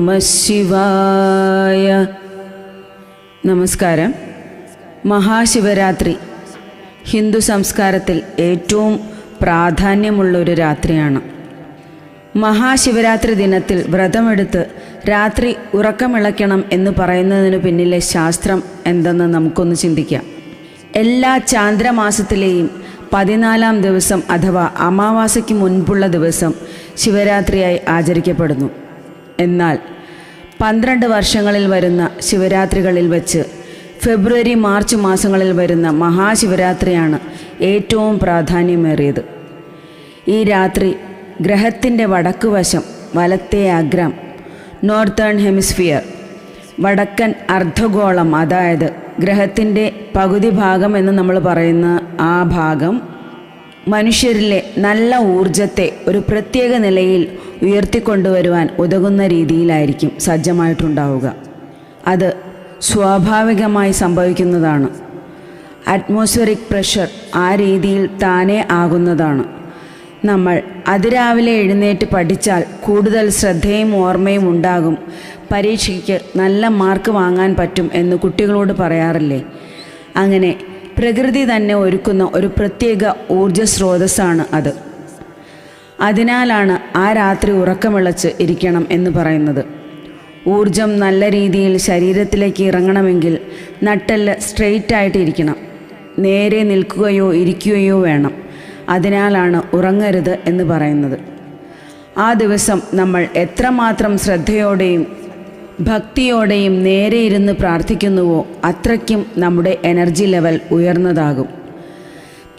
നമ ശിവായ. നമസ്കാരം. മഹാശിവരാത്രി ഹിന്ദു സംസ്കാരത്തിൽ ഏറ്റവും പ്രാധാന്യമുള്ള ഒരു രാത്രിയാണ്. മഹാശിവരാത്രി ദിനത്തിൽ വ്രതമെടുത്ത് രാത്രി ഉറക്കമിളയ്ക്കണം എന്ന് പറയുന്നതിന് പിന്നിലെ ശാസ്ത്രം എന്തെന്ന് നമുക്കൊന്ന് ചിന്തിക്കാം. എല്ലാ ചാന്ദ്രമാസത്തിലെയും പതിനാലാം ദിവസം അഥവാ അമാവാസയ്ക്ക് മുൻപുള്ള ദിവസം ശിവരാത്രിയായി ആചരിക്കപ്പെടുന്നു. എന്നാൽ പന്ത്രണ്ട് വർഷങ്ങളിൽ വരുന്ന ശിവരാത്രികളിൽ വച്ച് ഫെബ്രുവരി മാർച്ച് മാസങ്ങളിൽ വരുന്ന മഹാശിവരാത്രിയാണ് ഏറ്റവും പ്രാധാന്യമേറിയത്. ഈ രാത്രി ഗ്രഹത്തിന്റെ വടക്കുവശം വലത്തേ അഗ്രം നോർത്തേൺ ഹെമിസ്ഫിയർ വടക്കൻ അർദ്ധഗോളം അതായത് ഗ്രഹത്തിന്റെ പകുതി ഭാഗം എന്ന് നമ്മൾ പറയുന്ന ആ ഭാഗം മനുഷ്യരിലെ നല്ല ഊർജത്തെ ഒരു പ്രത്യേക നിലയിൽ ഉയർത്തിക്കൊണ്ടുവരുവാൻ ഉതകുന്ന രീതിയിലായിരിക്കും സജ്ജമായിട്ടുണ്ടാവുക. അത് സ്വാഭാവികമായി സംഭവിക്കുന്നതാണ്. അറ്റ്മോസ്ഫിയറിക് പ്രഷർ ആ രീതിയിൽ താനേ ആകുന്നതാണ്. നമ്മൾ അതിരാവിലെ എഴുന്നേറ്റ് പഠിച്ചാൽ കൂടുതൽ ശ്രദ്ധയും ഓർമ്മയും ഉണ്ടാകും. പരീക്ഷയ്ക്ക് നല്ല മാർക്ക് വാങ്ങാൻ പറ്റും എന്ന് കുട്ടികളോട് പറയാറില്ലേ? അങ്ങനെ പ്രകൃതി തന്നെ ഒരുക്കുന്ന ഒരു പ്രത്യേക ഊർജസ്രോതസ്സാണ് അത്. അതിനാലാണ് ആ രാത്രി ഉറക്കമിളച്ച് ഇരിക്കണം എന്ന് പറയുന്നത്. ഊർജം നല്ല രീതിയിൽ ശരീരത്തിലേക്ക് ഇറങ്ങണമെങ്കിൽ നട്ടെല്ല് സ്ട്രെയിറ്റ് ആയിട്ട് ഇരിക്കണം. നേരെ നിൽക്കുകയോ ഇരിക്കുകയോ വേണം. അതിനാലാണ് ഉറങ്ങരുത് എന്ന് പറയുന്നത്. ആ ദിവസം നമ്മൾ എത്രമാത്രം ശ്രദ്ധയോടെയും ഭക്തിയോടെയും നേരെ ഇരുന്ന് പ്രാർത്ഥിക്കുന്നുവോ അത്രയ്ക്കും നമ്മുടെ എനർജി ലെവൽ ഉയർന്നതാകും.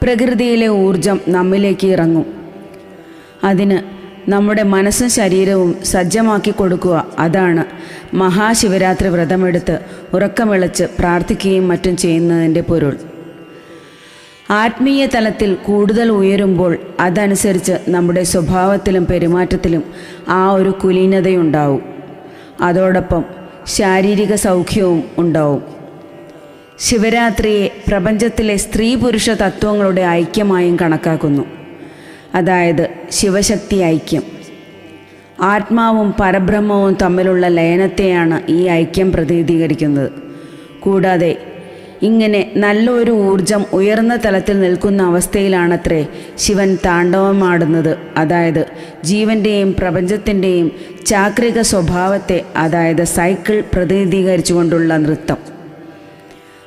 പ്രകൃതിയിലെ ഊർജം നമ്മിലേക്ക് ഇറങ്ങും. അതിന് നമ്മുടെ മനസ്സും ശരീരവും സജ്ജമാക്കി കൊടുക്കുക. അതാണ് മഹാശിവരാത്രി വ്രതമെടുത്ത് ഉറക്കമിളച്ച് പ്രാർത്ഥിക്കുകയും മറ്റും ചെയ്യുന്നതിന്റെ പൊരുൾ. ആത്മീയ തലത്തിൽ കൂടുതൽ ഉയരുമ്പോൾ അതനുസരിച്ച് നമ്മുടെ സ്വഭാവത്തിലും പെരുമാറ്റത്തിലും ആ ഒരു കുലീനതയുണ്ടാവും. അതോടൊപ്പം ശാരീരിക സൗഖ്യവും ഉണ്ടാവും. ശിവരാത്രിയെ പ്രപഞ്ചത്തിലെ സ്ത്രീ പുരുഷ തത്വങ്ങളുടെ ഐക്യമായും കണക്കാക്കുന്നു. അതായത് ശിവശക്തി ഐക്യം. ആത്മാവും പരബ്രഹ്മവും തമ്മിലുള്ള ലയനത്തെയാണ് ഈ ഐക്യം പ്രതിനിധീകരിക്കുന്നത് കൂടാതെ ഇങ്ങനെ നല്ലൊരു ഊർജം ഉയർന്ന തലത്തിൽ നിൽക്കുന്ന അവസ്ഥയിലാണത്രേ ശിവൻ താണ്ഡവമാടുന്നത്. അതായത് ജീവന്റെയും പ്രപഞ്ചത്തിന്റെയും ചാക്രിക സ്വഭാവത്തെ അതായത് സൈക്കിൾ പ്രതിനിധീകരിച്ചുകൊണ്ടുള്ള നൃത്തം.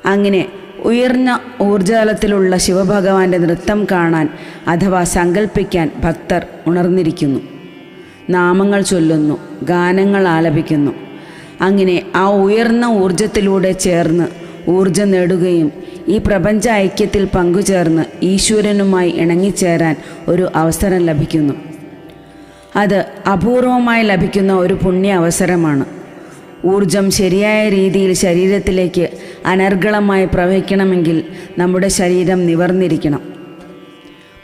അങ്ങനെ ഉയർന്ന ഊർജതലത്തിലുള്ള ശിവഭഗവാന്റെ നൃത്തം കാണാൻ അഥവാ സങ്കല്പിക്കാൻ ഭക്തർ ഉണർന്നിരിക്കുന്നു. നാമങ്ങൾ ചൊല്ലുന്നു ഗാനങ്ങൾ ആലപിക്കുന്നു. അങ്ങനെ ആ ഉയർന്ന ഊർജത്തിലൂടെ ചേർന്ന് ഊർജം നേടുകയും ഈ പ്രപഞ്ച ഐക്യത്തിൽ പങ്കുചേർന്ന് ഈശ്വരനുമായി ഇണങ്ങിച്ചേരാൻ ഒരു അവസരം ലഭിക്കുന്നു. അത് അപൂർവമായി ലഭിക്കുന്ന ഒരു പുണ്യ അവസരമാണ് ഊർജം ശരിയായ രീതിയിൽ ശരീരത്തിലേക്ക് അനർഗളമായി പ്രവഹിക്കണമെങ്കിൽ നമ്മുടെ ശരീരം നിവർന്നിരിക്കണം.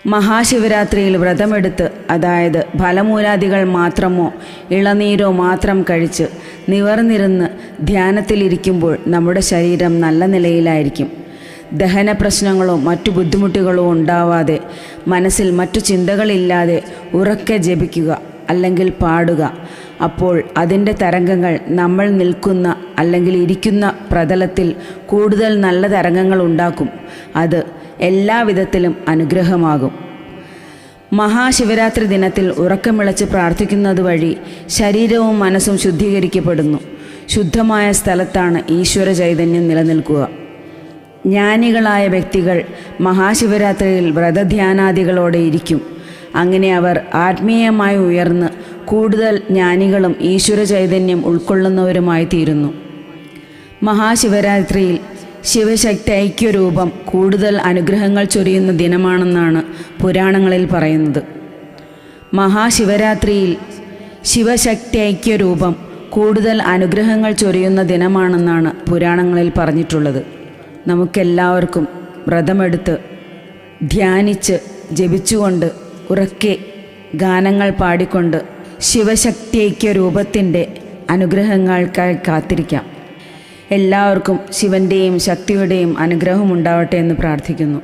മഹാശിവരാത്രിയിൽ വ്രതമെടുത്ത് അതായത് ഫലമൂലാദികൾ മാത്രമോ ഇളനീരോ മാത്രം കഴിച്ച് നിവർന്നിരുന്ന് ധ്യാനത്തിലിരിക്കുമ്പോൾ നമ്മുടെ ശരീരം നല്ല നിലയിലായിരിക്കും. ദഹന പ്രശ്നങ്ങളോ മറ്റു ബുദ്ധിമുട്ടുകളോ ഉണ്ടാവാതെ മനസ്സിൽ മറ്റു ചിന്തകളില്ലാതെ ഉറക്കെ ജപിക്കുക. അല്ലെങ്കിൽ പാടുക. അപ്പോൾ അതിന്റെ തരംഗങ്ങൾ നമ്മൾ നിൽക്കുന്ന അല്ലെങ്കിൽ ഇരിക്കുന്ന പ്രതലത്തിൽ കൂടുതൽ നല്ല തരംഗങ്ങൾ ഉണ്ടാക്കും. അത് എല്ലാവിധത്തിലും അനുഗ്രഹമാകും. മഹാശിവരാത്രി ദിനത്തിൽ ഉറക്കമിളച്ച് പ്രാർത്ഥിക്കുന്നത് വഴി ശരീരവും മനസ്സും ശുദ്ധീകരിക്കപ്പെടുന്നു. ശുദ്ധമായ സ്ഥലത്താണ് ഈശ്വര ചൈതന്യം നിലനിൽക്കുക. ജ്ഞാനികളായ വ്യക്തികൾ മഹാശിവരാത്രിയിൽ വ്രതധ്യാനാദികളോടെ ഇരിക്കും. അങ്ങനെ അവർ ആത്മീയമായി ഉയർന്ന് കൂടുതൽ ജ്ഞാനികളും ഈശ്വര ചൈതന്യം ഉൾക്കൊള്ളുന്നവരുമായി തീരുന്നു. മഹാശിവരാത്രിയിൽ ശിവശക്തി ഐക്യരൂപം കൂടുതൽ അനുഗ്രഹങ്ങൾ ചൊരിയുന്ന ദിനമാണെന്നാണ് പുരാണങ്ങളിൽ പറയുന്നത്. മഹാശിവരാത്രിയിൽ ശിവശക്തി ഐക്യരൂപം കൂടുതൽ അനുഗ്രഹങ്ങൾ ചൊരിയുന്ന ദിനമാണെന്നാണ് പുരാണങ്ങളിൽ പറഞ്ഞിട്ടുള്ളത്. നമുക്കെല്ലാവർക്കും വ്രതമെടുത്ത് ധ്യാനിച്ച് ജപിച്ചുകൊണ്ട് ഉറക്കെ ഗാനങ്ങൾ പാടിക്കൊണ്ട് ശിവശക്തിക്ക് രൂപത്തിന്റെ അനുഗ്രഹങ്ങൾക്കായി കാത്തിരിക്കാം. എല്ലാവർക്കും ശിവന്റെയും ശക്തിയുടെയും അനുഗ്രഹം ഉണ്ടാവട്ടെ എന്ന് പ്രാർത്ഥിക്കുന്നു.